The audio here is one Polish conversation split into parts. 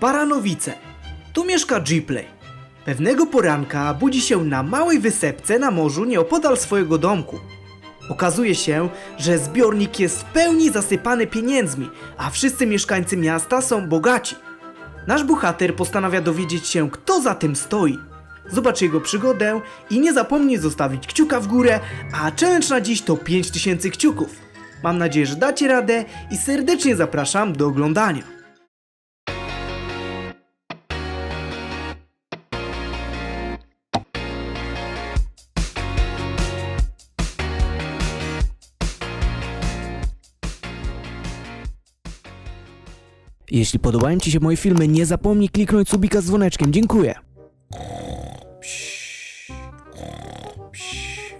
Baranowice. Tu mieszka Gplay. Pewnego poranka budzi się na małej wysepce na morzu nieopodal swojego domku. Okazuje się, że zbiornik jest w pełni zasypany pieniędzmi, a wszyscy mieszkańcy miasta są bogaci. Nasz bohater postanawia dowiedzieć się, kto za tym stoi. Zobacz jego przygodę i nie zapomnij zostawić kciuka w górę, a challenge na dziś to 5000 kciuków. Mam nadzieję, że dacie radę i serdecznie zapraszam do oglądania. Jeśli podobają Ci się moje filmy, nie zapomnij kliknąć subika z dzwoneczkiem. Dziękuję.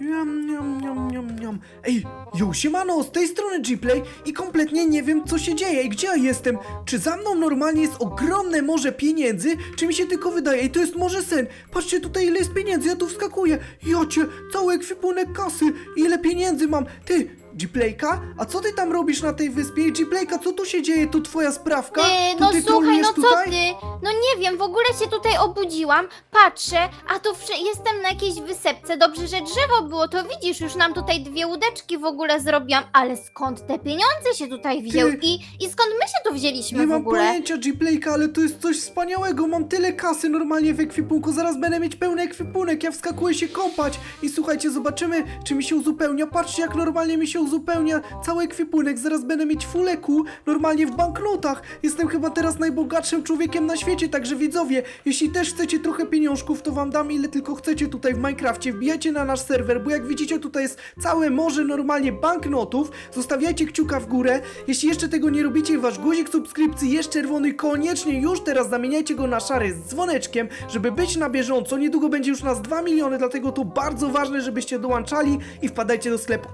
Niam, niam, niam, niam, niam. Ej, yo, siemano, z tej strony Gplay i kompletnie nie wiem co się dzieje i gdzie ja jestem. Czy za mną normalnie jest ogromne morze pieniędzy, czy mi się tylko wydaje? Ej, to jest może sen. Patrzcie tutaj ile jest pieniędzy, ja tu wskakuję. Jocie, cały ekwipunek kasy, ile pieniędzy mam. Ty, Gplayka? A co ty tam robisz na tej wyspie? Gplayka, co tu się dzieje? To twoja sprawka? Ty, To no ty słuchaj, no co tutaj? ty? No nie wiem, w ogóle się tutaj obudziłam, patrzę, a wsze- jestem na jakiejś wysepce. Dobrze, że drzewo było, to widzisz, już nam tutaj dwie łódeczki w ogóle zrobiłam, ale skąd te pieniądze się tutaj wzięły i, i skąd my się tu wzięliśmy Nie w mam ogóle? pojęcia, Gplayka, ale to jest coś wspaniałego. Mam tyle kasy normalnie w ekwipunku. Zaraz będę mieć pełny ekwipunek. Ja wskakuję się kąpać. I słuchajcie, zobaczymy, czy mi się uzupełnia. Patrzcie, jak normalnie mi się uzupełnia cały ekwipunek. Zaraz będę mieć fuleku normalnie w banknotach. Jestem chyba teraz najbogatszym człowiekiem na świecie, także widzowie, jeśli też chcecie trochę pieniążków, to wam dam ile tylko chcecie tutaj w Minecrafcie. Wbijajcie na nasz serwer, bo jak widzicie, tutaj jest całe morze normalnie banknotów. Zostawiajcie kciuka w górę. Jeśli jeszcze tego nie robicie, wasz guzik subskrypcji jest czerwony, koniecznie już teraz zamieniajcie go na szary z dzwoneczkiem, żeby być na bieżąco. Niedługo będzie już nas 2 miliony, dlatego to bardzo ważne, żebyście dołączali i wpadajcie do sklepu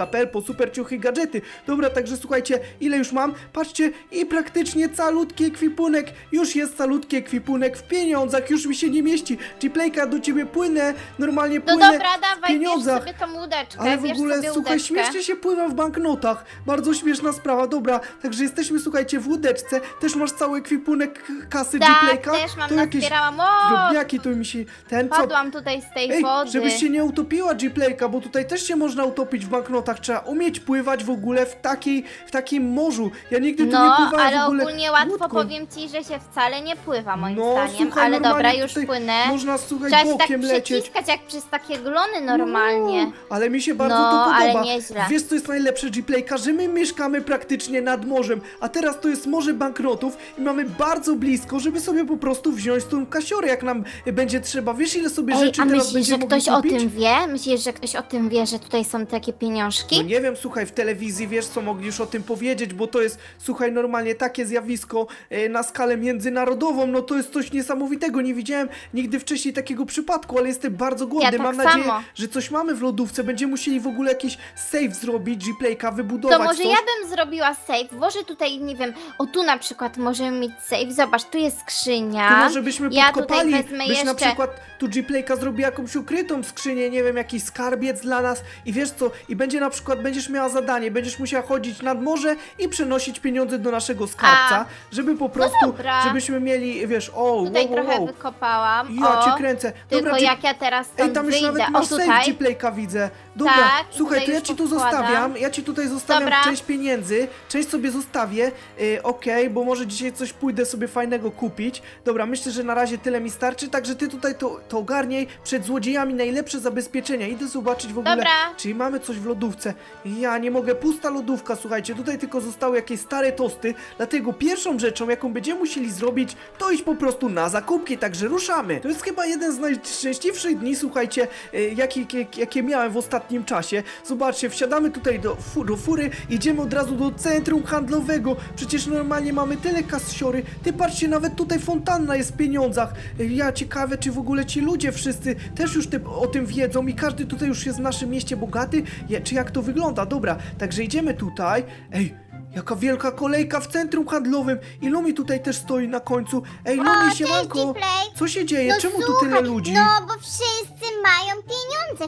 edgyplay.pl po super ciuchy i gadżety. Dobra, także słuchajcie, ile już mam? Patrzcie, i praktycznie calutki ekwipunek. Już jest calutki ekwipunek w pieniądzach, już mi się nie mieści. Gplayka do ciebie płynę, normalnie No płynę dobra, w dawaj, bierz pieniądzach. sobie tą łódeczkę, Ale w bierz ogóle, sobie słuchaj, łódeczkę. śmiesznie się pływa w banknotach. Bardzo śmieszna sprawa, dobra. Także jesteśmy, słuchajcie, w łódeczce. Też masz cały ekwipunek kasy Tak, Gplayka. też mam, to jakieś nazbierałam, o, drobniaki tu mi się... Ten co... padłam tutaj z tej Ej, wody. żebyś się nie utopiła Gplayka, bo tutaj też się można utopić w banknotach. Trzeba umieć pływać w ogóle w takiej, w takim morzu. Ja nigdy tu nie No, pływałem ale w ogóle ogólnie łatwo łódką. powiem ci, że się wcale nie pływa moim No, zdaniem, słuchaj, ale dobra, normalnie już tutaj płynę. Można, słuchaj, Trzeba się tak bokiem lecieć. przyciskać jak przez takie glony normalnie. No, ale mi się bardzo No, to ale podoba. nieźle. Wiesz, co jest najlepsze Gplayka? Że my mieszkamy praktycznie nad morzem, a teraz to jest morze banknotów i mamy bardzo blisko, żeby sobie po prostu wziąć tą kasiorę, jak nam będzie trzeba. Wiesz, ile sobie Ej, rzeczy a teraz myślisz, że ktoś o kupić? tym wie? Myślisz, że ktoś o tym wie, że tutaj są takie No pieniążki? nie wiem, słuchaj, w telewizji wiesz co mogli już o tym powiedzieć, bo to jest, słuchaj, normalnie takie zjawisko e, na skalę międzynarodową, no to jest coś niesamowitego. Nie widziałem nigdy wcześniej takiego przypadku, ale jestem bardzo głodny. tak Mam nadzieję, samo. że coś mamy w lodówce. Będziemy musieli w ogóle jakiś safe zrobić, Gplayka, wybudować To może coś. ja bym zrobiła safe, włożę tutaj, nie wiem, o tu na przykład możemy mieć safe, zobacz, tu jest skrzynia. To może byśmy ja podkopali, tutaj wezmę byś jeszcze... na przykład tu Gplayka zrobiła jakąś ukrytą skrzynię, nie wiem, jakiś skarbiec dla nas i wiesz co, i będzie na przykład, będziesz miała zadanie, będziesz musiała chodzić nad morze i przenosić pieniądze do naszego skarbca, A. żeby po prostu, dobra. żebyśmy mieli, wiesz, o, Tutaj wow, trochę wow. wykopałam, Ja o, cię kręcę. tylko Dobra, jak ja teraz stąd Ej, tam już wyjdę, nawet o masz tutaj, Gplayka widzę. Dobra, Tak, słuchaj, to ja ci tu zostawiam, ja ci tutaj zostawiam Dobra. część pieniędzy, część sobie zostawię, yy, okej, bo może dzisiaj coś pójdę sobie fajnego kupić. Dobra, myślę, że na razie tyle mi starczy, także ty tutaj to, to ogarniaj przed złodziejami najlepsze zabezpieczenia. Idę zobaczyć w ogóle, Dobra. czy mamy coś w lodówce. Ja nie mogę, pusta lodówka, słuchajcie, tutaj tylko zostały jakieś stare tosty, dlatego pierwszą rzeczą, jaką będziemy musieli zrobić, to iść po prostu na zakupki, także ruszamy. To jest chyba jeden z najszczęśliwszych dni, słuchajcie, y, jakie, jakie, jakie miałem w ostatnim czasie. Zobaczcie, wsiadamy tutaj do, fu, do fury, idziemy od razu do centrum handlowego. Przecież normalnie mamy tyle kasiory. Ty patrzcie, nawet tutaj fontanna jest w pieniądzach. Ja ciekawe, czy w ogóle ci ludzie wszyscy też już te, o tym wiedzą i każdy tutaj już jest w naszym mieście bogaty, czy jak to wygląda. Dobra, także idziemy tutaj. Ej, Jaka wielka kolejka w centrum handlowym i Lumi tutaj też stoi na końcu. Ej, Lumi, cześć, siemanko! Co się dzieje? No Czemu tu słuchaj, tyle ludzi? No, bo wszyscy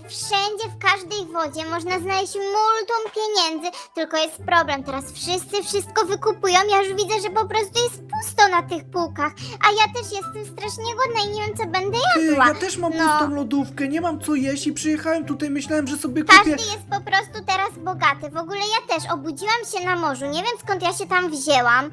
pieniądze. Wszędzie, w każdej wodzie można znaleźć multum pieniędzy. Tylko jest problem, teraz wszyscy wszystko wykupują. Ja już widzę, że po prostu jest pusto na tych półkach. A ja też jestem strasznie głodna i nie wiem, co będę Ty, jadła. ja też mam No. pustą lodówkę, nie mam co jeść i przyjechałem tutaj, myślałem, że sobie kupię... Każdy jest po prostu teraz bogaty. W ogóle ja też obudziłam się na morzu. Nie wiem skąd ja się tam wzięłam.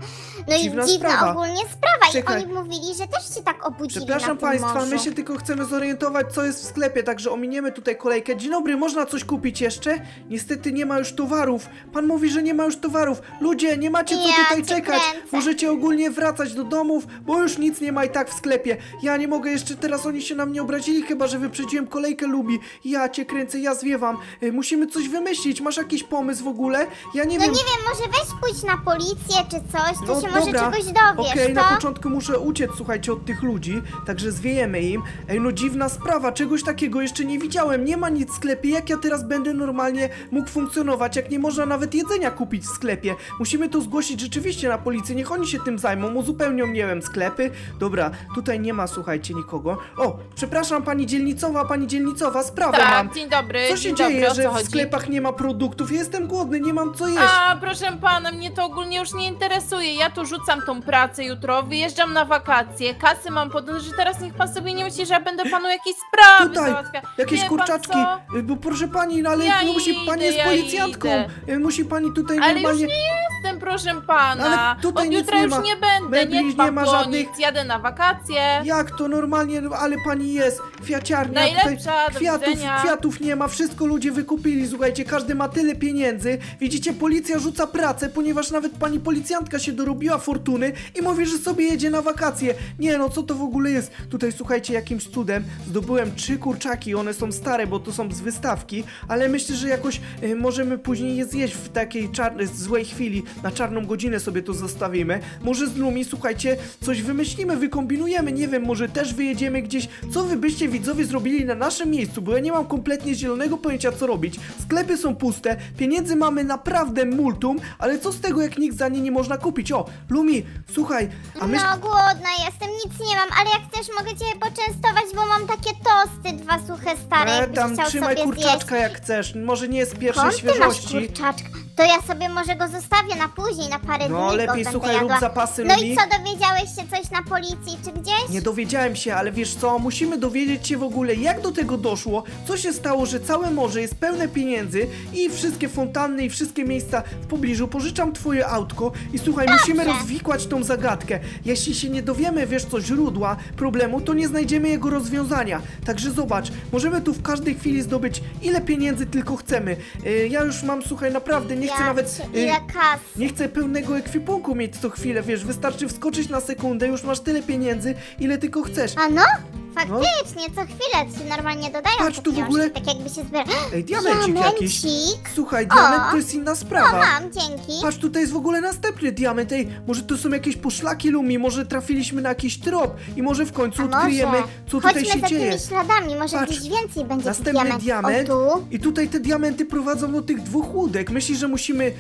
No Dziwna i dziwna sprawa. ogólnie sprawa. Czekaj. I oni mówili, że też się tak obudzili Przepraszam na tym Państwa, morzu. my się tylko chcemy zorientować, co jest w sklepie, także ominiemy tutaj kolejkę. Dzień dobry, można coś kupić jeszcze? Niestety nie ma już towarów. Pan mówi, że nie ma już towarów. Ludzie, nie macie co Ja tutaj cię czekać. kręcę. Możecie ogólnie wracać do domów, bo już nic nie ma i tak w sklepie. Ja nie mogę jeszcze teraz, oni się na mnie obrazili, chyba że wyprzedziłem kolejkę lubi. Ja cię kręcę, ja zwiewam. Y, Musimy coś wymyślić. Masz jakiś pomysł w ogóle? Ja nie No wiem. nie wiem, może weź pójdź na policję czy coś, to No się może czegoś dowiesz, Okej, to? na początku muszę uciec, słuchajcie, od tych ludzi, także zwiejemy im. Ej, no dziwna sprawa, czegoś takiego jeszcze nie widziałem, nie ma nic w sklepie, jak ja teraz będę normalnie mógł funkcjonować, jak nie można nawet jedzenia kupić w sklepie. Musimy to zgłosić rzeczywiście na policję, niech oni się tym zajmą, uzupełnią, nie wiem, sklepy. Dobra, tutaj nie ma, słuchajcie, nikogo. O, przepraszam, pani dzielnicowa, pani dzielnicowa, sprawę mam. Tak, dzień dobry. Co się dzień dzieje, dobry, o że co w chodzi? sklepach nie ma produktów? Jestem głodny, nie mam co jeść. A, proszę pana, mnie to ogólnie już nie interesuje. Ja tu rzucam tą pracę jutro, wyjeżdżam na wakacje, kasy mam pod... że teraz niech pan sobie nie myśli, że ja będę panu jakieś sprawy Tutaj, załatwiać. Jakieś Wie pan kurczaczki, co? y, bo proszę pani, no ale Ja no musi pani idę, jest ja policjantką. idę. Y, Musi pani tutaj Ale już normalnie. nie jestem, proszę pana. Ale tutaj Od nic jutra nie już ma. nie będę, Mebli nie dbam nie ma o żadnych- nic, jadę na wakacje. Jak to normalnie, no, ale pani jest kwiaciarnia, Najlepsza, tutaj kwiatów, widzenia. kwiatów nie ma, wszystko ludzie wykupili, słuchajcie, każdy ma tyle pieniędzy. Widzicie, policja rzuca pracę, ponieważ nawet pani policjantka się dorobiła fortuny i mówi, że sobie jedzie na wakacje. Nie no, co to w ogóle jest? Tutaj słuchajcie, jakimś cudem zdobyłem trzy kurczaki, one są stare, bo to są z wystawki, ale myślę, że jakoś y, możemy później je zjeść w takiej czarnej, złej chwili, na czarną godzinę sobie to zostawimy. Może z Lumi, słuchajcie, coś wymyślimy, wykombinujemy, nie wiem, może też wyjedziemy gdzieś. Co wy byście widzowie zrobili na naszym miejscu, bo ja nie mam kompletnie zielonego pojęcia co robić. Sklepy są puste, pieniędzy mamy naprawdę multum, ale co z tego jak nikt za nie nie można kupić? O, Lumi, słuchaj, a my... No głodna jestem, nic nie mam, ale jak chcesz mogę cię poczęstować, bo mam takie tosty, dwa suche stare, E, jakbyś tam chciał trzymaj sobie kurczaczka jak chcesz, może nie z pierwszej Skąd ty masz świeżości. kurczaczka? To ja sobie może go zostawię na później, na parę dni No go lepiej będę słuchaj, jadła. rób zapasy, No Lumi. i co, dowiedziałeś się coś na policji czy gdzieś? Nie dowiedziałem się, ale wiesz co, musimy dowiedzieć się w ogóle, jak do tego doszło, co się stało, że całe morze jest pełne pieniędzy i wszystkie fontanny i wszystkie miejsca w pobliżu. Pożyczam twoje autko i słuchaj, musimy rozwikłać tą zagadkę. Jeśli się nie dowiemy, wiesz co, źródła problemu, to nie znajdziemy jego rozwiązania. Także zobacz, możemy tu w każdej chwili zdobyć ile pieniędzy tylko chcemy. Yy, ja już mam, słuchaj, naprawdę nie chcę nawet... Ile kasy? nie chcę pełnego ekwipunku mieć co chwilę, wiesz, wystarczy wskoczyć na sekundę, już masz tyle pieniędzy, ile tylko chcesz. A no? Faktycznie, co chwilę ci normalnie dodają Patrz, te tu w pieniążki, ogóle- tak jakby się zbiera. Ej, diamencik jakiś. Diamencik? Słuchaj, diament to jest inna O, sprawa. mam, dzięki. Patrz, tutaj jest w ogóle następny diament. Ej, może to są jakieś poszlaki Lumi, może trafiliśmy na jakiś trop i może w końcu A odkryjemy, może? co tutaj Chodźmy się za dzieje. tymi śladami, może Patrz, gdzieś więcej będzie Następny tych diament diamentów. O, tu? i tutaj te diamenty prowadzą do tych dwóch łódek. Myślisz, że musimy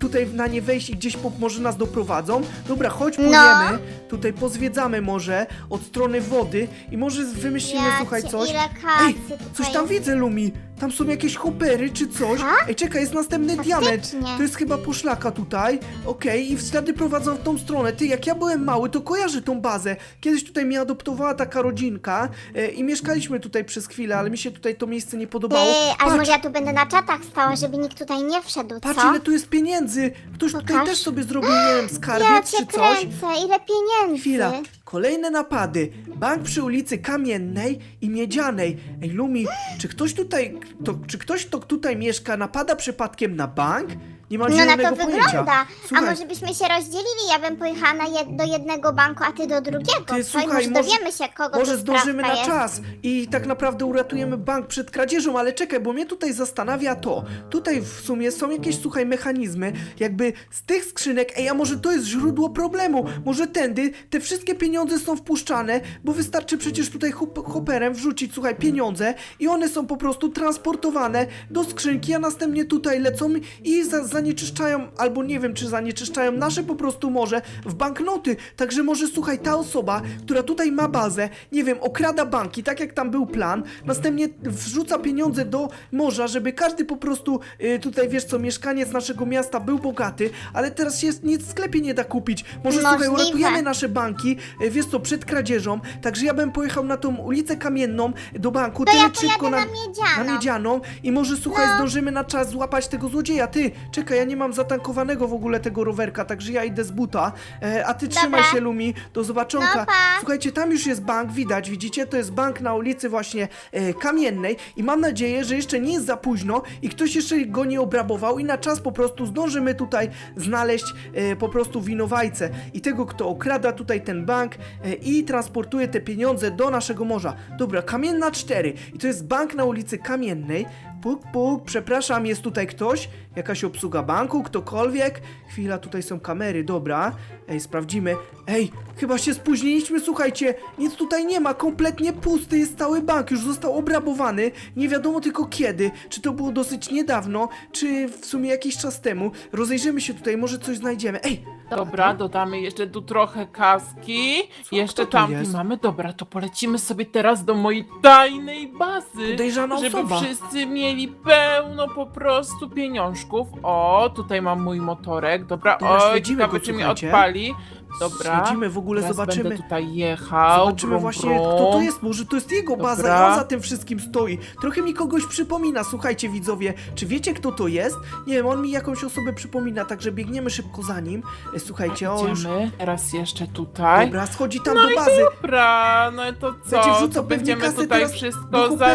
tutaj na nie wejść i gdzieś po, może nas doprowadzą? Dobra, chodź, No. płyniemy. Tutaj pozwiedzamy może od strony wody i może wymyślimy, Ja słuchaj, cię, coś. ile kasy Ej, tutaj coś tam jest. widzę, Lumi. Tam są jakieś hopery czy coś. Ej, czekaj, jest następny diament. To jest chyba poszlaka tutaj. Okej, i ślady prowadzą w tą stronę. Ty, jak ja byłem mały, to kojarzę tą bazę. Kiedyś tutaj mnie adoptowała taka rodzinka e, i mieszkaliśmy tutaj przez chwilę, ale mi się tutaj to miejsce nie podobało. Ej, ale Patrz, może ja tu będę na czatach stała, żeby nikt tutaj nie wszedł, Patrz, co? ile tu jest pieniędzy! Ktoś tutaj Pokaż. też sobie zrobił, nie wiem, Ja skarbiec cię czy coś. kręcę, ile pieniędzy. Chwila. Kolejne napady. Bank przy ulicy Kamiennej i Miedzianej. Ej, Lumi, czy ktoś tutaj, to, czy ktoś, kto tutaj mieszka, napada przypadkiem na bank? Nie mam No na to pojęcia. wygląda. A Słuchaj, może byśmy się rozdzielili? Ja bym pojechała na jed do jednego banku, a ty do drugiego. Ty, słuchaj, może dowiemy się, kogo Może zdążymy na jest. czas i tak naprawdę uratujemy bank przed kradzieżą, ale czekaj, bo mnie tutaj zastanawia to. Tutaj w sumie są jakieś, słuchaj, mechanizmy, jakby z tych skrzynek, ej, a może to jest źródło problemu? Może tędy te wszystkie pieniądze są wpuszczane, bo wystarczy przecież tutaj hop hoperem wrzucić, słuchaj, pieniądze i one są po prostu transportowane do skrzynki, a następnie tutaj lecą i za, za zanieczyszczają, albo nie wiem, czy zanieczyszczają nasze po prostu morze w banknoty. Także może, słuchaj, ta osoba, która tutaj ma bazę, nie wiem, okrada banki, tak jak tam był plan, następnie wrzuca pieniądze do morza, żeby każdy po prostu y, tutaj, wiesz co, mieszkaniec naszego miasta był bogaty, ale teraz się nic w sklepie nie da kupić. Może, słuchaj, Możliwe. uratujemy nasze banki, y, wiesz co, przed kradzieżą, także ja bym pojechał na tą ulicę Kamienną do banku, To ja tyle pojadę szybko na na miedzianą. miedzianą i może słuchaj, No. zdążymy na czas złapać tego złodzieja. Ty, czekaj, ja nie mam zatankowanego w ogóle tego rowerka, także ja idę z buta. E, a ty trzymaj Dobra. się, Lumi, do zobaczonka. No pa. Słuchajcie, tam już jest bank, widać, widzicie? To jest bank na ulicy właśnie e, Kamiennej i mam nadzieję, że jeszcze nie jest za późno i ktoś jeszcze go nie obrabował i na czas po prostu zdążymy tutaj znaleźć e, po prostu winowajcę i tego, kto okrada tutaj ten bank e, i transportuje te pieniądze do naszego morza. Dobra, Kamienna 4 i to jest bank na ulicy Kamiennej. Puk, puk, przepraszam, jest tutaj ktoś? Jakaś obsługa banku, ktokolwiek? Chwila, tutaj są kamery, dobra. Ej, sprawdzimy. Ej, chyba się spóźniliśmy, słuchajcie. Nic tutaj nie ma, kompletnie pusty jest cały bank, już został obrabowany. Nie wiadomo tylko kiedy. Czy to było dosyć niedawno, czy w sumie jakiś czas temu. Rozejrzymy się tutaj, może coś znajdziemy. Ej, Dobra, dodamy jeszcze tu trochę kaski. Co? jeszcze jest? mamy. Dobra, to polecimy sobie teraz do mojej tajnej bazy. podejrzana Żeby osoba. wszyscy mieli pełno po prostu pieniążków. O, tutaj mam mój motorek. Dobra, Dobra, o, śledzimy ciekawe go, czy mi słuchajcie. odpali. Dobra. Śledzimy w ogóle, Teraz zobaczymy. będę tutaj jechał. Zobaczymy brum, właśnie, brum. kto to jest. Może to jest jego baza i on za tym wszystkim stoi. Trochę mi kogoś przypomina, słuchajcie widzowie. Czy wiecie, kto to jest? Nie wiem, on mi jakąś osobę przypomina, także biegniemy szybko za nim. E, Słuchajcie, o już... Idziemy. Teraz jeszcze tutaj. Dobra, schodzi tam No do i bazy. Dobra, no to co? Będzie To wrzucał pewnie będziemy kasę tutaj teraz wszystko za...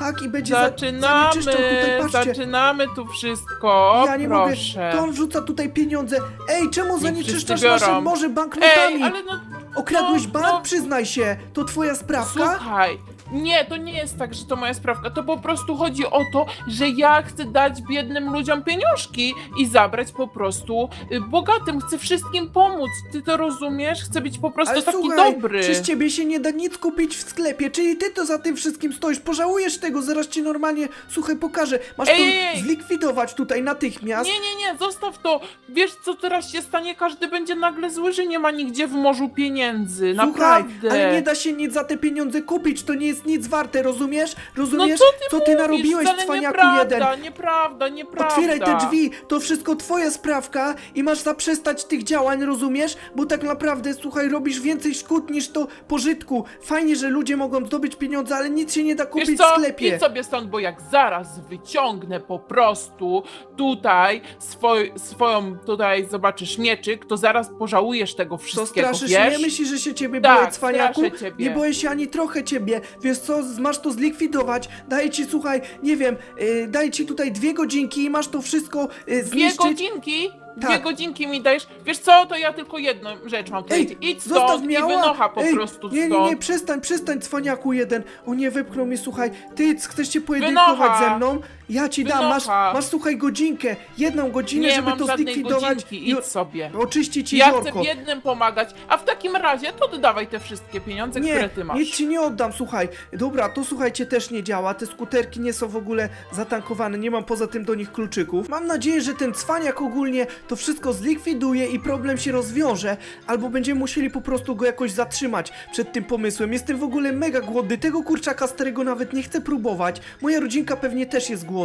Tak, i będzie za, Zaczynamy, tutaj, patrzcie. zaczynamy tu wszystko, ja nie proszę. mogę, to on wrzuca tutaj pieniądze. Ej, czemu zanieczyszczasz wszyscy nasze biorą. morze banknotami? Ej, ale no, Okradłeś no, bank? no. Przyznaj się, to twoja sprawka? słuchaj, nie, to nie jest tak, że to moja sprawka, to po prostu chodzi o to, że ja chcę dać biednym ludziom pieniążki i zabrać po prostu y, bogatym, chcę wszystkim pomóc, ty to rozumiesz? Chcę być po prostu Ale taki słuchaj, dobry. przez ciebie się nie da nic kupić w sklepie, czyli ty to za tym wszystkim stoisz, pożałujesz tego, zaraz ci normalnie, słuchaj, pokażę, masz Ej, to ej, ej. zlikwidować tutaj natychmiast. Nie, nie, nie, zostaw to. Wiesz, co teraz się stanie? Każdy będzie nagle zły, że nie ma nigdzie w morzu pieniędzy. Słuchaj, Naprawdę. ale nie da się nic za te pieniądze kupić, to nie jest nic warte, rozumiesz? no Rozumiesz, co ty, narobiłeś, cwaniaku nieprawda, jeden? Nieprawda, nieprawda. Otwieraj te drzwi, to wszystko twoja sprawka i masz zaprzestać tych działań, rozumiesz? Bo tak naprawdę, słuchaj, robisz więcej szkód niż to pożytku. Fajnie, że ludzie mogą zdobyć pieniądze, ale nic się nie da kupić Wiesz w co? sklepie. Idź sobie stąd, bo jak zaraz wyciągnę po prostu tutaj swoj, swoją, tutaj zobaczysz mieczyk, to zaraz pożałujesz tego Co wszystkiego, straszysz wiesz? mnie? Myślisz, że się ciebie Tak, boję, cwaniaku? straszę ciebie. Nie boję się ani trochę ciebie. Wiesz co, z- masz to zlikwidować. Daję ci, słuchaj, nie wiem, yy, daję ci tutaj dwie godzinki i masz to wszystko yy, Dwie zniszczyć. godzinki? Dwie Tak. godzinki mi dajesz? Wiesz co, to ja tylko jedną rzecz mam powiedzieć. Idź stąd mnie, i ała! wynocha po Ej, prostu Nie, nie, stąd. nie, przestań, przestań, cwaniaku jeden. O nie, wypchnął mnie, słuchaj. Ty chcesz się pojedynkować Wynocha! ze mną? Ja ci dam, masz, Wynocha! masz, słuchaj, godzinkę. Jedną godzinę, Nie żeby mam to żadnej zlikwidować godzinki, idź sobie. oczyścić ci Ja chcę biednym pomagać, a w takim razie to dodawaj te wszystkie pieniądze, które ty masz. nic ci nie oddam, słuchaj. Dobra, to słuchajcie, też nie działa. Te skuterki nie są w ogóle zatankowane, nie mam poza tym do nich kluczyków. Mam nadzieję, że ten cwaniak ogólnie to wszystko zlikwiduje i problem się rozwiąże, albo będziemy musieli po prostu go jakoś zatrzymać przed tym pomysłem. Jestem w ogóle mega głodny, tego kurczaka starego nawet nie chcę próbować. Moja rodzinka pewnie też jest głodna.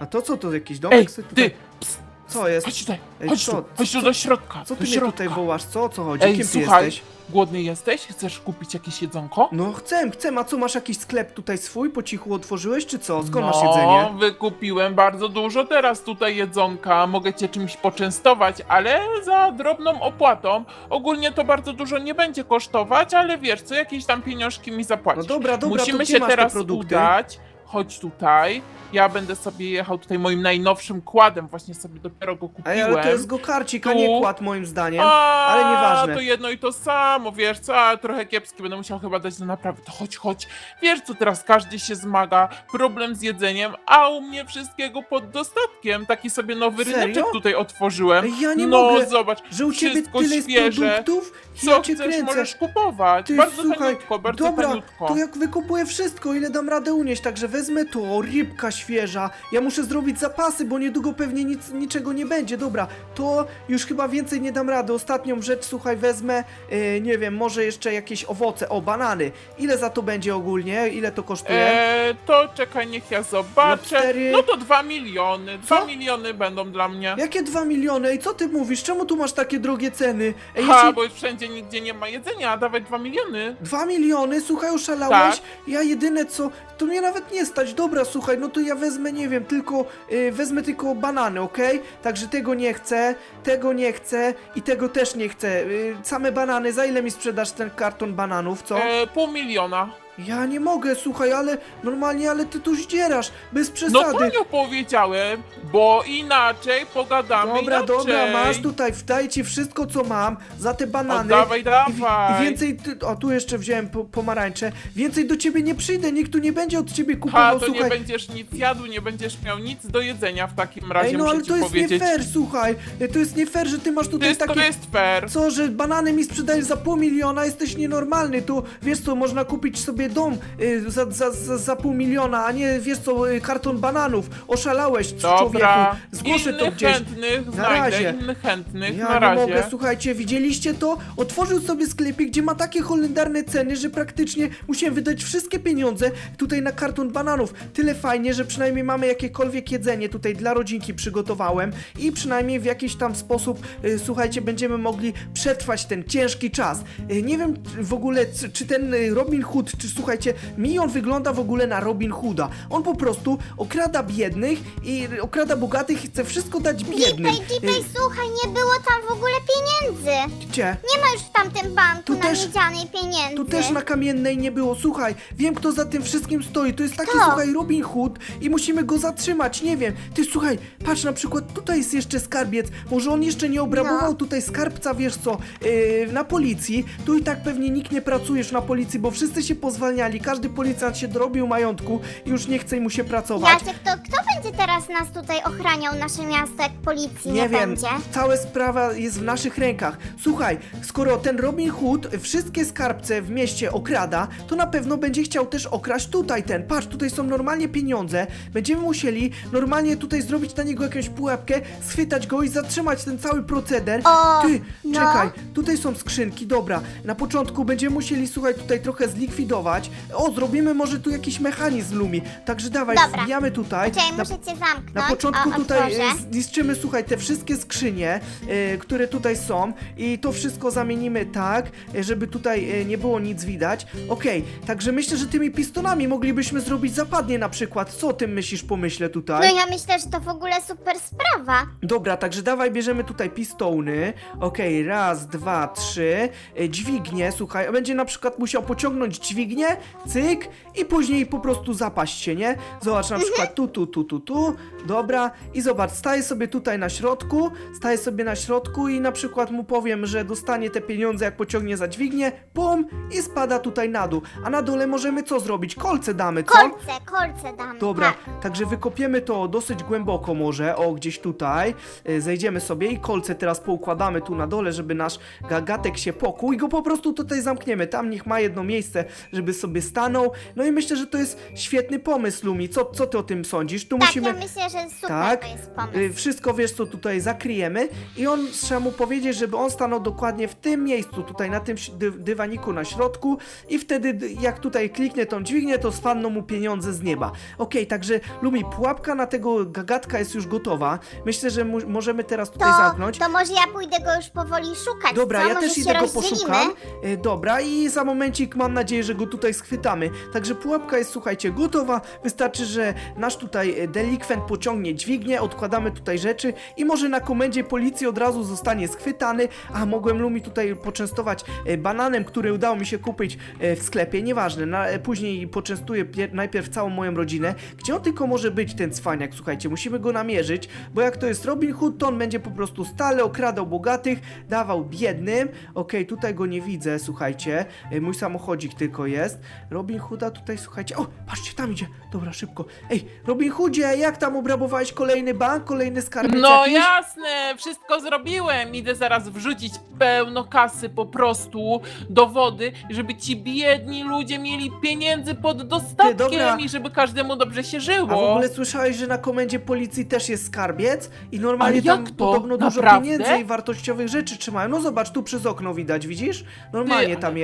A to co to, jakiś domek? Ej, sobie ty! tutaj... Psst, Co jest? chodź tutaj, Ej, chodź co? tu, chodź tu do środka, Co do ty mnie środka. tutaj wołasz? Co? O co chodzi? Ej, Kim ty słuchaj, jesteś? głodny jesteś? Chcesz kupić jakieś jedzonko? No chcę, chcę. A co, masz jakiś sklep tutaj swój? Po cichu otworzyłeś, czy co? Skąd no, masz jedzenie? wykupiłem bardzo dużo teraz tutaj jedzonka. Mogę cię czymś poczęstować, ale za drobną opłatą. Ogólnie to bardzo dużo nie będzie kosztować, ale wiesz co, jakieś tam pieniążki mi No zapłacisz. dobra, dobra, Musimy to gdzie się masz teraz te produkty? udać. Chodź tutaj. Ja będę sobie jechał tutaj moim najnowszym kładem. Właśnie sobie dopiero go kupiłem. Ej, ale to jest gokarcik, a Tu. nie kład moim zdaniem. A, ale nieważne. to jedno i to samo, wiesz co, a trochę kiepskie, będę musiał chyba dać do naprawy, to chodź, chodź. Wiesz co, teraz każdy się zmaga, problem z jedzeniem, a u mnie wszystkiego pod dostatkiem. Taki sobie nowy Serio? ryneczek tutaj otworzyłem. Ej, ja nie no, mogę, zobacz, Że u ciebie wszystko tyle jest świeże. produktów? Co cię chcesz, kręcę. możesz kupować. Ty, bardzo słuchaj, taniutko, bardzo Dobra, taniutko. to jak wykupuję wszystko, ile dam radę unieść, także wezmę wezmę to, rybka świeża. Ja muszę zrobić zapasy, bo niedługo pewnie nic, niczego nie będzie. Dobra, to już chyba więcej nie dam rady. Ostatnią rzecz, słuchaj, wezmę, e, nie wiem, może jeszcze jakieś owoce. O, banany. Ile za to będzie ogólnie? Ile to kosztuje? E, to czekaj, niech ja zobaczę. cztery- No to dwa miliony. Dwa Co? miliony będą dla mnie. Jakie dwa miliony? I co ty mówisz? Czemu tu masz takie drogie ceny? Ej, Ha, jeśli... bo wszędzie nigdzie nie ma jedzenia, a dawaj dwa miliony. Dwa miliony? Słuchaj, oszalałeś? Tak. Ja jedyne co... To mnie nawet nie stać. Dobra, słuchaj, no to ja wezmę, nie wiem, tylko... y, wezmę tylko banany, okej? Także tego nie chcę, tego nie chcę i tego też nie chcę. Y, same banany, za ile mi sprzedasz ten karton bananów, co? E, pół miliona. Ja nie mogę, słuchaj, ale... Normalnie, ale ty tu zdzierasz. Bez No przesady. tanio powiedziałem, bo inaczej pogadamy Dobra, inaczej. dobra, masz tutaj, wdaję ci wszystko co mam za te banany. Oddawaj, I, dawaj. I więcej, ty, o tu jeszcze wziąłem po, pomarańcze, więcej do ciebie nie przyjdę, nikt tu nie będzie od ciebie Ha, kupował, to nie słuchaj. będziesz nic jadł, nie będziesz miał nic do jedzenia w takim razie, Ej, no muszę ale ci to jest nie powiedzieć. fair, słuchaj, E, to jest nie fair, że ty masz To tutaj jest, takie... to jest fair. Co, że banany mi sprzedajesz za pół miliona, jesteś nienormalny, tu wiesz co, można kupić sobie dom y, za, za, za, za pół miliona, a nie wiesz co, y, karton bananów, oszalałeś człowieku, Dobra, zgłoszę to innych gdzieś. chętnych Na znajdę, razie. innych chętnych, Ja na nie razie. mogę, słuchajcie, widzieliście to? Otworzył sobie sklepik, gdzie ma takie holendarne ceny, że praktycznie musiałem wydać wszystkie pieniądze tutaj na karton bananów. Tyle fajnie, że przynajmniej mamy jakiekolwiek jedzenie tutaj dla rodzinki przygotowałem i przynajmniej w jakiś tam sposób, y, słuchajcie, będziemy mogli przetrwać ten ciężki czas. Y, nie wiem czy w ogóle, czy, czy ten y, Robin Hood, czy słuchajcie, mi on wygląda w ogóle na Robin Hooda. On po prostu okrada biednych i y, okrada bogatych i chce wszystko dać biednym. Jeepej, Jeepej, słuchaj, nie było tam w ogóle pieniędzy. Y, Gdzie? Nie ma już w tamtym banku Tu też- nawiedzianej pieniędzy. Tu też na kamiennej nie było. Słuchaj, wiem kto za tym wszystkim stoi. To jest taki, Kto? słuchaj, Robin Hood i musimy go zatrzymać. Nie wiem. Ty słuchaj, patrz na przykład, tutaj jest jeszcze skarbiec. Może on jeszcze nie obrabował No. tutaj skarbca, wiesz co, yy, na policji. Tu i tak pewnie nikt nie pracujesz na policji, bo wszyscy się pozwalniali. Każdy policjant się dorobił majątku i już nie chce mu się pracować. Jacek, to kto będzie teraz nas tutaj ochraniał, nasze miasto, jak policji nie, Nie wiem, będzie? cała sprawa jest w naszych rękach. Słuchaj, skoro ten Robin Hood wszystkie skarbce w mieście okrada, to na pewno będzie chciał też okraść tutaj ten. Patrz, tutaj są normalnie pieniądze. Będziemy musieli normalnie tutaj zrobić na niego jakąś pułapkę, schwytać go i zatrzymać ten cały proceder. O, Ty, no. czekaj, tutaj są skrzynki, dobra. Na początku będziemy musieli, słuchaj, tutaj trochę zlikwidować. O, zrobimy może tu jakiś mechanizm Lumi. Także dawaj, Dobra. zbijamy tutaj. Czekaj, Na- muszę cię zamknąć. na początku o, tutaj otworzę. e, zniszczymy, słuchaj, te wszystkie skrzynie, e, które tutaj są i to wszystko zamienimy tak, e, żeby tutaj e, nie było nic widać. Okej, także myślę, że tymi pistonami moglibyśmy zrobić zapadnie na przykład. Co o tym myślisz, pomyślę tutaj? No ja myślę, że to w ogóle super sprawa. Dobra, także dawaj, bierzemy tutaj pistony. Okej, raz, dwa, trzy. E, Dźwignię, słuchaj, będzie na przykład musiał pociągnąć dźwignię, cyk, i później po prostu zapaść się, nie? Zobacz na przykład tu, tu, tu, tu, tu. Dobra, i zobacz, staję sobie tutaj na środku, staję sobie na środku i na przykład mu powiem, że dostanie te pieniądze, jak pociągnie za dźwignię, pum, i spada tutaj na dół. A na dole możemy co zrobić? Kolce damy, co? Kolce, kolce damy. Dobra, Tak. także wykopiemy to dosyć głęboko może, o gdzieś tutaj, E, zejdziemy sobie i kolce teraz poukładamy tu na dole, żeby nasz gagatek się pokół i go po prostu tutaj zamkniemy, tam niech ma jedno miejsce, żeby sobie stanął, no i myślę, że to jest świetny pomysł, Lumi, co, co ty o tym sądzisz? Tu Tak, musimy... ja myślę, że super Tak. to jest pomysł. Y, Wszystko wiesz co tutaj zakryjemy i on trzeba mu powiedzieć, żeby on stanął dokładnie w tym miejscu, tutaj na tym dy dywaniku na środku i wtedy jak tutaj kliknie tą dźwignię, to spadną mu pieniądze z nieba. Okej, także Lumi, pułapka na tego gagatka jest już gotowa. Myślę, że możemy teraz tutaj To, zamknąć. to może ja pójdę go już powoli szukać, Dobra, co? ja może też idę go poszukam. E, dobra, i za momencik mam nadzieję, że go tutaj schwytamy. Także pułapka jest, słuchajcie, gotowa. Wystarczy, że nasz tutaj e, delikwent pociągnie dźwignię, odkładamy tutaj rzeczy i może na komendzie policji od razu zostanie schwytany. A mogłem Lumi tutaj poczęstować e, bananem, który udało mi się kupić e, w sklepie. Nieważne, na, później poczęstuję pier- najpierw całą moją rodzinę. Gdzie on tylko może być, ten cwaniak? Słuchajcie, musimy go namierzyć, bo jak to jest Robin Hood, to on będzie po prostu stale okradał bogatych, dawał biednym. Okej, tutaj go nie widzę, słuchajcie. Mój samochodzik tylko jest. Jest. Robin Hooda tutaj, słuchajcie. O, patrzcie, tam idzie. Dobra, szybko. Ej, Robin Hoodzie, jak tam obrabowałeś kolejny bank, kolejny skarbiec No jasne, wszystko zrobiłem. Idę zaraz wrzucić pełno kasy po prostu do wody, żeby ci biedni ludzie mieli pieniędzy pod Ty, dostatkiem i żeby każdemu dobrze się A w żyło. ogóle słyszałeś, że na komendzie policji też jest skarbiec i normalnie Ale tam jak to? podobno dużo Naprawdę? pieniędzy i wartościowych rzeczy trzymają. No zobacz, tu przez okno widać, widzisz? Normalnie Ty, tam ale-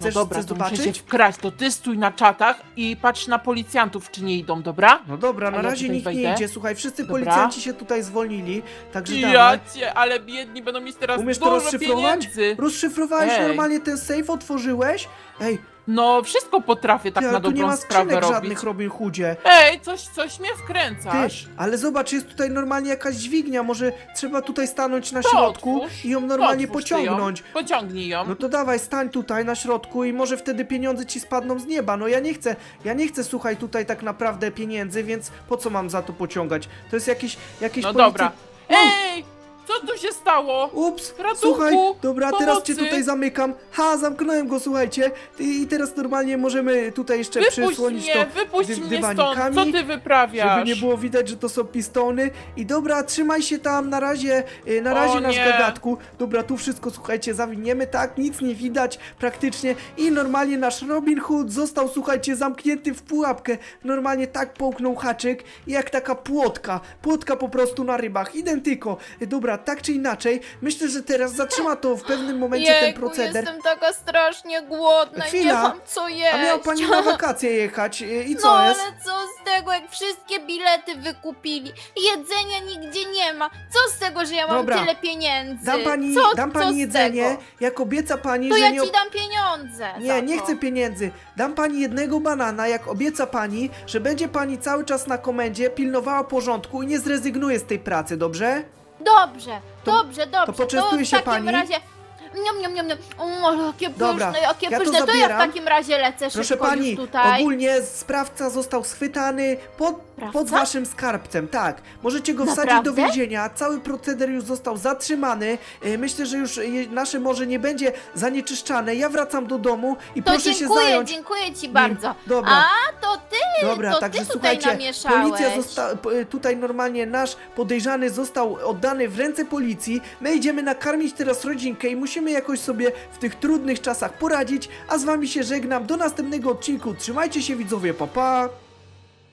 No Chcesz, dobra, chcesz to muszę się wkraść, to ty stój na czatach i patrz na policjantów, czy nie idą, dobra? No dobra, na ja razie tutaj nikt nie wejdę? idzie. Słuchaj, wszyscy Dobra. policjanci się tutaj zwolnili, także Ja cię, ale biedni będą mieć teraz Umiesz to dużo rozszyfrować? pieniędzy. Rozszyfrowałeś Ej. normalnie ten safe, otworzyłeś? Ej, No, wszystko potrafię tak ty, na ale tu nie dobrą ma sprawę skrzynek robić. żadnych, Robin Hoodzie. Ej, coś, coś mnie Ty, wkręcasz. ale zobacz, jest tutaj normalnie jakaś dźwignia, może trzeba tutaj stanąć na To środku otwórz, i ją normalnie Otwórz ty ją, pociągnąć. Pociągnij ją. No to dawaj, stań tutaj na środku i może wtedy pieniądze ci spadną z nieba. No ja nie chcę, ja nie chcę, słuchaj, tutaj tak naprawdę pieniędzy, więc po co mam za to pociągać? To jest jakiś, jakiś No dobra. Ej, co tu się stało? Ups, Ratunku, słuchaj, dobra, teraz cię pomocy. tutaj zamykam. Ha, zamknąłem go, słuchajcie. I, i teraz normalnie możemy tutaj jeszcze Wypuść przysłonić mnie, to wypuść dy- mnie stąd, co ty wyprawiasz? Żeby nie było widać, że to są pistony. I dobra, trzymaj się tam, na razie, y, na O razie nasz nie. gagatku. Dobra, tu wszystko, słuchajcie, zawiniemy, tak, nic nie widać praktycznie. I normalnie nasz Robin Hood został, słuchajcie, zamknięty w pułapkę. Normalnie tak połknął haczyk, jak taka płotka. Płotka po prostu na rybach, identyko. Y, Dobra, tak czy inaczej, myślę, że teraz zatrzyma to w pewnym momencie ten Jejku, proceder. jestem taka strasznie głodna i nie Chwila. mam co jeść. A miała pani na wakacje jechać y, i No co ale jest? co z tego, jak wszystkie bilety wykupili, jedzenia nigdzie nie ma. Co z tego, że ja mam Dobra. tyle pieniędzy? Dam pani, co, dam co pani jedzenie, Tego? jak obieca pani, To że ja nie... ci dam pieniądze. za Nie, nie to. chcę pieniędzy. Dam pani jednego banana, jak obieca pani, że będzie pani cały czas na komendzie pilnowała porządku i nie zrezygnuje z tej pracy, dobrze? Dobrze, To- dobrze, dobrze. to poczęstuje w się takim pani? razie... Niam, niam, niam, niam. O, jakie Dobra, pyszne, jakie ja to pyszne. To, ja w zabieram. takim razie lecę Proszę szybko pani, już tutaj. ogólnie sprawca został schwytany pod, Sprawca? pod waszym skarbcem, tak. Możecie go wsadzić Naprawdę? do więzienia, cały proceder już został zatrzymany. E, Myślę, że już e, nasze morze nie będzie zanieczyszczane. Ja wracam do domu i To proszę się dziękuję, zająć... dziękuję ci bardzo. Dobra. A, to ty, Dobra, to także ty tutaj słuchajcie, namieszałeś. policja zosta- p- y, tutaj normalnie nasz podejrzany został oddany w ręce policji. My idziemy nakarmić teraz rodzinkę i musimy jakoś sobie w tych trudnych czasach poradzić. A z wami się żegnam. Do następnego odcinku. Trzymajcie się widzowie, pa pa!